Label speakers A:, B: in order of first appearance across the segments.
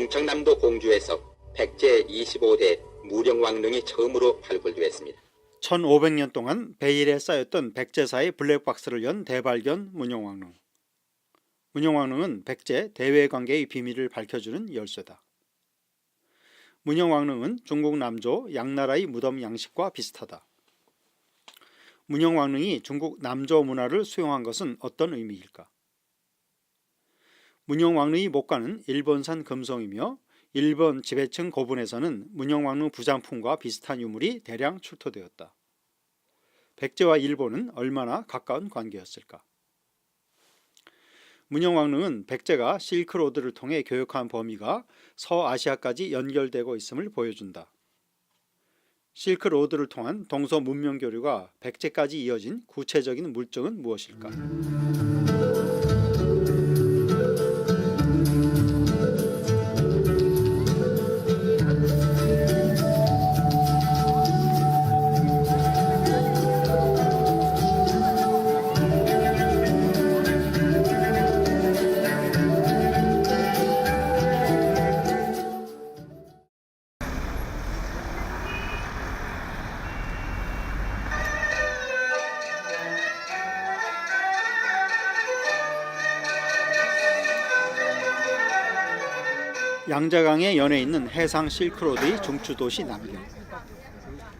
A: 충청남도 공주에서 백제 25대 무령왕릉이 처음으로 발굴되었습니다.
B: 1500년 동안 베일에 쌓였던 백제사의 블랙박스를 연 대발견 문영왕릉. 문영왕릉은 백제 대외관계의 비밀을 밝혀주는 열쇠다. 문영왕릉은 중국 남조 양나라의 무덤 양식과 비슷하다. 문영왕릉이 중국 남조 문화를 수용한 것은 어떤 의미일까? 문영왕릉의 목가는 일본산 금송이며 일본 지배층 고분에서는 문영왕릉 부장품과 비슷한 유물이 대량 출토되었다. 백제와 일본은 얼마나 가까운 관계였을까? 문영왕릉은 백제가 실크로드를 통해 교역한 범위가 서아시아까지 연결되고 있음을 보여준다. 실크로드를 통한 동서 문명 교류가 백제까지 이어진 구체적인 물증은 무엇일까? 양자강에 연해 있는 해상 실크로드의 중추 도시 남경.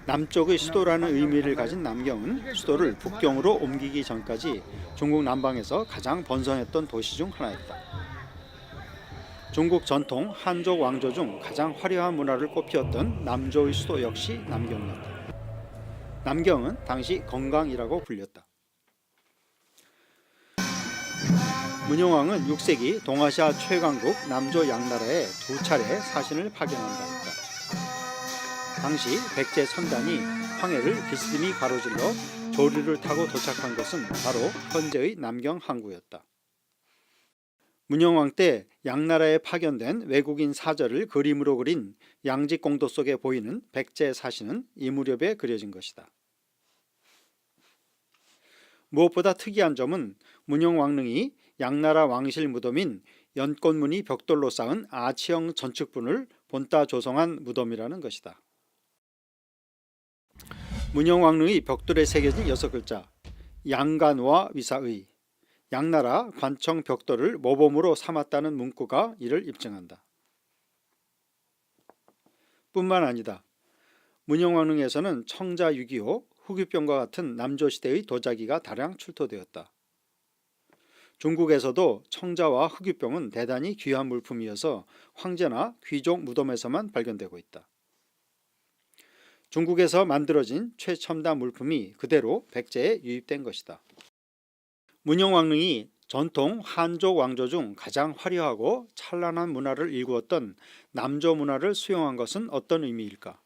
B: 남쪽의 수도라는 의미를 가진 남경은 수도를 북경으로 옮기기 전까지 중국 남방에서 가장 번성했던 도시 중 하나였다. 중국 전통 한족 왕조 중 가장 화려한 문화를 꽃피웠던 남조의 수도 역시 남경이었다. 남경은 당시 건강이라고 불렸다. 문영왕은 6세기 동아시아 최강국 남조 양나라에 두 차례 사신을 파견한다 했다. 당시 백제 선단이 황해를 비스듬히 가로질러 조류를 타고 도착한 것은 바로 현재의 남경 항구였다. 문영왕 때 양나라에 파견된 외국인 사절을 그림으로 그린 양직공도 속에 보이는 백제 사신은 이 무렵에 그려진 것이다. 무엇보다 특이한 점은 문영왕릉이 양나라 왕실 무덤인 연꽃무늬 벽돌로 쌓은 아치형 전축분을 본따 조성한 무덤이라는 것이다. 문영왕릉의 벽돌에 새겨진 여섯 글자 양간와 위사의 양나라 관청 벽돌을 모범으로 삼았다는 문구가 이를 입증한다. 뿐만 아니다. 문영왕릉에서는 청자 6.25, 후규병과 같은 남조시대의 도자기가 다량 출토되었다. 중국에서도 청자와 흑유병은 대단히 귀한 물품이어서 황제나 귀족 무덤에서만 발견되고 있다. 중국에서 만들어진 최첨단 물품이 그대로 백제에 유입된 것이다. 문영왕릉이 전통 한족 왕조 중 가장 화려하고 찬란한 문화를 일구었던 남조 문화를 수용한 것은 어떤 의미일까?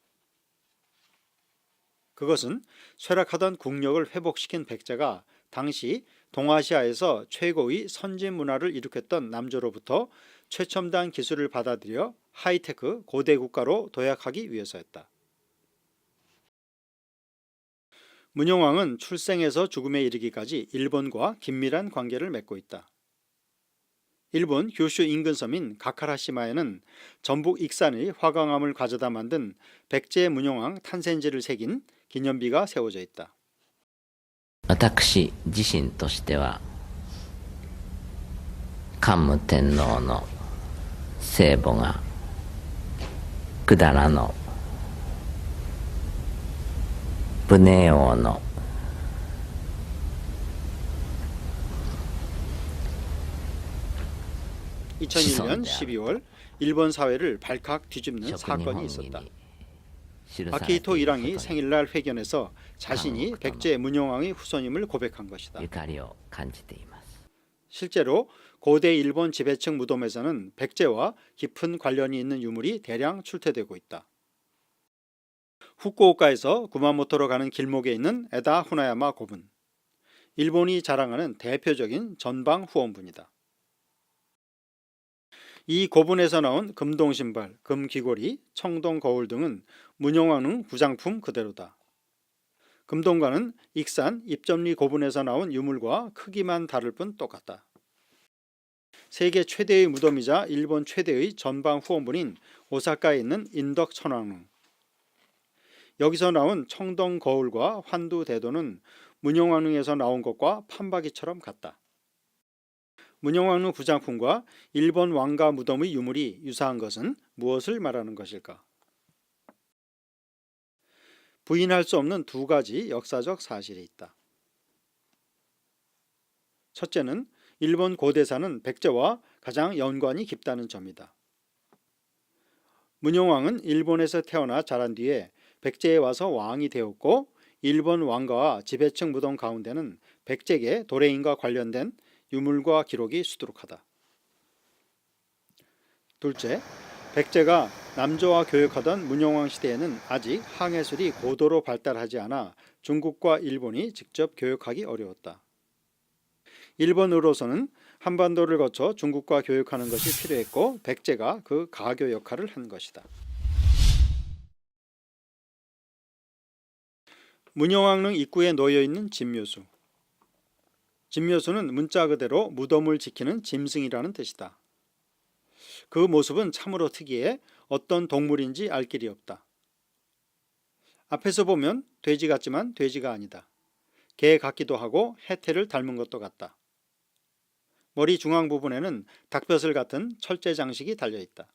B: 그것은 쇠락하던 국력을 회복시킨 백제가 당시 동아시아에서 최고의 선진 문화를 일으켰던 남조로부터 최첨단 기술을 받아들여 하이테크 고대 국가로 도약하기 위해서였다. 문영왕은 출생에서 죽음에 이르기까지 일본과 긴밀한 관계를 맺고 있다. 일본 규슈 인근 섬인 가카라시마에는 전북 익산의 화강암을 가져다 만든 백제 문영왕 탄생지를 새긴 기념비가 세워져 있다.
C: 私自身としては桓武天皇の聖母が百済の武寧王の
B: 2001년 12월 일본 사회를 발칵 뒤집는
C: 職人
B: 사건이
C: 本義
B: 있었다. 아키토 일왕이 생일날 회견에서 자신이 백제 문용왕의 후손임을 고백한 것이다. 실제로 고대 일본 지배층 무덤에서는 백제와 깊은 관련이 있는 유물이 대량 출퇴되고 있다. 후쿠오카에서 구마모토로 가는 길목에 있는 에다 후나야마 고분. 일본이 자랑하는 대표적인 전방 후원분이다. 이 고분에서 나온 금동 신발, 금 귀걸이, 청동 거울 등은 문영왕릉 부장품 그대로다. 금동과는 익산 입점리 고분에서 나온 유물과 크기만 다를 뿐 똑같다. 세계 최대의 무덤이자 일본 최대의 전방 후원분인 오사카에 있는 인덕 천왕릉. 여기서 나온 청동 거울과 환두 대도는 문영왕릉에서 나온 것과 판박이처럼 같다. 문영왕릉 부장품과 일본 왕가 무덤의 유물이 유사한 것은 무엇을 말하는 것일까? 부인할 수 없는 두 가지 역사적 사실이 있다. 첫째는 일본 고대사는 백제와 가장 연관이 깊다는 점이다. 문영왕은 일본에서 태어나 자란 뒤에 백제에 와서 왕이 되었고 일본 왕가와 지배층 무덤 가운데는 백제계 도래인과 관련된 유물과 기록이 수두룩하다. 둘째, 백제가 남조와 교역하던 문영왕 시대에는 아직 항해술이 고도로 발달하지 않아 중국과 일본이 직접 교역하기 어려웠다. 일본으로서는 한반도를 거쳐 중국과 교역하는 것이 필요했고 백제가 그 가교 역할을 한 것이다. 문영왕릉 입구에 놓여 있는 진묘수. 진묘수는 문자 그대로 무덤을 지키는 짐승이라는 뜻이다. 그 모습은 참으로 특이해 어떤 동물인지 알 길이 없다. 앞에서 보면 돼지 같지만 돼지가 아니다. 개 같기도 하고 해태를 닮은 것도 같다. 머리 중앙 부분에는 닭벼슬 같은 철제 장식이 달려 있다.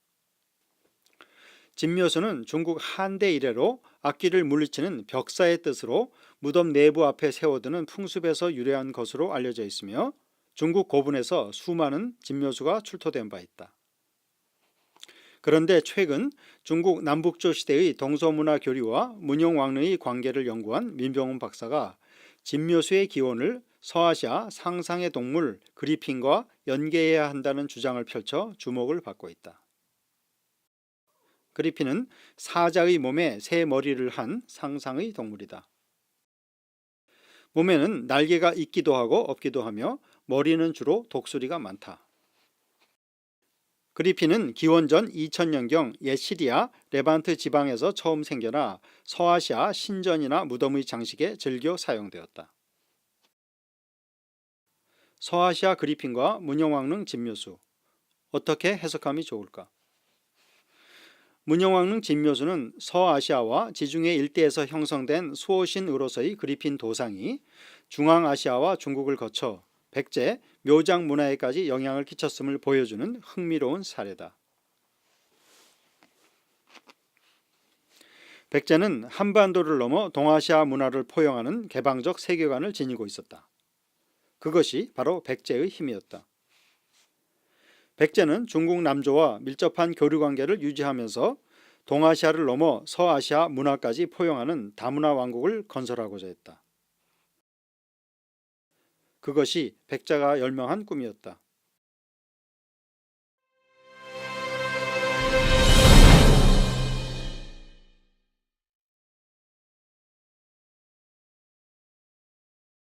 B: 진묘수는 중국 한대 이래로 악기를 물리치는 벽사의 뜻으로 무덤 내부 앞에 세워두는 풍습에서 유래한 것으로 알려져 있으며 중국 고분에서 수많은 진묘수가 출토된 바 있다. 그런데 최근 중국 남북조 시대의 동서문화 교류와 문영왕릉의 관계를 연구한 민병훈 박사가 진묘수의 기원을 서아시아 상상의 동물 그리핀과 연계해야 한다는 주장을 펼쳐 주목을 받고 있다. 그리핀은 사자의 몸에 새 머리를 한 상상의 동물이다. 몸에는 날개가 있기도 하고 없기도 하며 머리는 주로 독수리가 많다. 그리핀은 기원전 2000년경 옛 시리아 레반트 지방에서 처음 생겨나 서아시아 신전이나 무덤의 장식에 즐겨 사용되었다. 서아시아 그리핀과 문영왕릉 진묘수 어떻게 해석함이 좋을까? 문영왕릉 진묘수는 서아시아와 지중해 일대에서 형성된 수호신으로서의 그리핀 도상이 중앙아시아와 중국을 거쳐 백제, 묘장 문화에까지 영향을 끼쳤음을 보여주는 흥미로운 사례다. 백제는 한반도를 넘어 동아시아 문화를 포용하는 개방적 세계관을 지니고 있었다. 그것이 바로 백제의 힘이었다. 백제는 중국 남조와 밀접한 교류 관계를 유지하면서 동아시아를 넘어 서아시아 문화까지 포용하는 다문화 왕국을 건설하고자 했다. 그것이 백자가 열명한 꿈이었다.